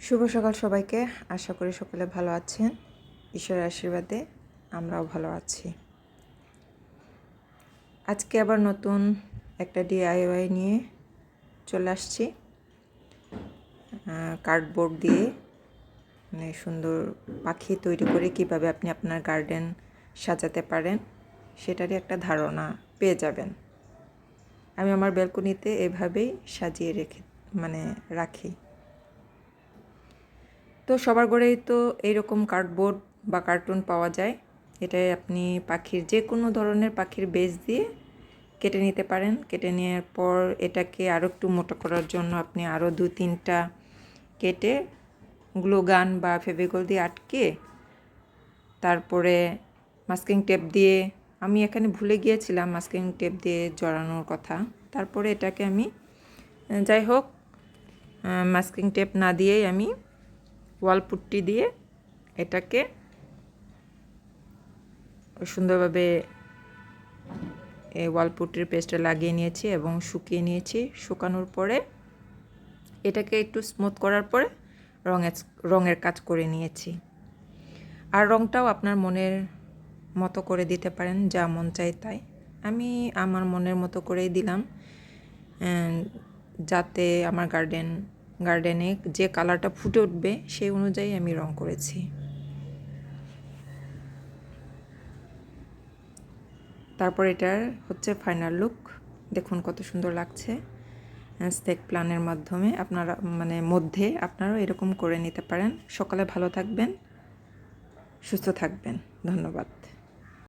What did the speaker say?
শুভ সকাল সবাইকে। আশা করি সকলে ভালো আছেন। ঈশ্বরের আশীর্বাদে আমরাও ভালো আছি। আজকে আবার নতুন একটা ডিআইওয়াই নিয়ে চলে আসছি। কার্ডবোর্ড দিয়ে মানে সুন্দর পাখি তৈরি করে কীভাবে আপনি আপনার গার্ডেন সাজাতে পারেন, সেটারই একটা ধারণা পেয়ে যাবেন। আমি আমার ব্যালকনিতে এভাবেই সাজিয়ে রেখে মানে রাখি। তো সবার ঘরেই তো এইরকম কার্ডবোর্ড বা কার্টুন পাওয়া যায়। এটাই আপনি পাখির যে কোনো ধরনের পাখির বেজ দিয়ে কেটে নিতে পারেন। কেটে নেওয়ার পর এটাকে আরও একটু মোটা করার জন্য আপনি আরও দু তিনটা কেটে গ্লোগান বা ফেভিকল দিয়ে আটকে তারপরে মাস্কিং টেপ দিয়ে আমি এখানে ভুলে গিয়েছিলাম মাস্কিং টেপ দিয়ে জড়ানোর কথা। তারপরে এটাকে আমি, যাই হোক মাস্কিং টেপ না দিয়েই আমি ওয়াল পুট্টি দিয়ে এটাকে সুন্দরভাবে এই ওয়াল পুট্টির পেস্টটা লাগিয়ে নিয়েছি এবং শুকিয়ে নিয়েছি। শুকানোর পরে এটাকে একটু স্মুথ করার পরে রঙের রঙের কাজ করে নিয়েছি। আর রঙটাও আপনার মনের মতো করে দিতে পারেন, যা মন চাই তাই। আমি আমার মনের মতো করেই দিলাম যাতে আমার গার্ডেন গার্ডেনে যে কালারটা ফুটে উঠবে সেই অনুযায়ী আমি রং করেছি। তারপর এটার হচ্ছে ফাইনাল লুক। দেখুন কত সুন্দর লাগছে। স্টেক প্ল্যানের মাধ্যমে আপনারা মানে মধ্যে আপনারাও এরকম করে নিতে পারেন। সকালে ভালো থাকবেন, সুস্থ থাকবেন। ধন্যবাদ।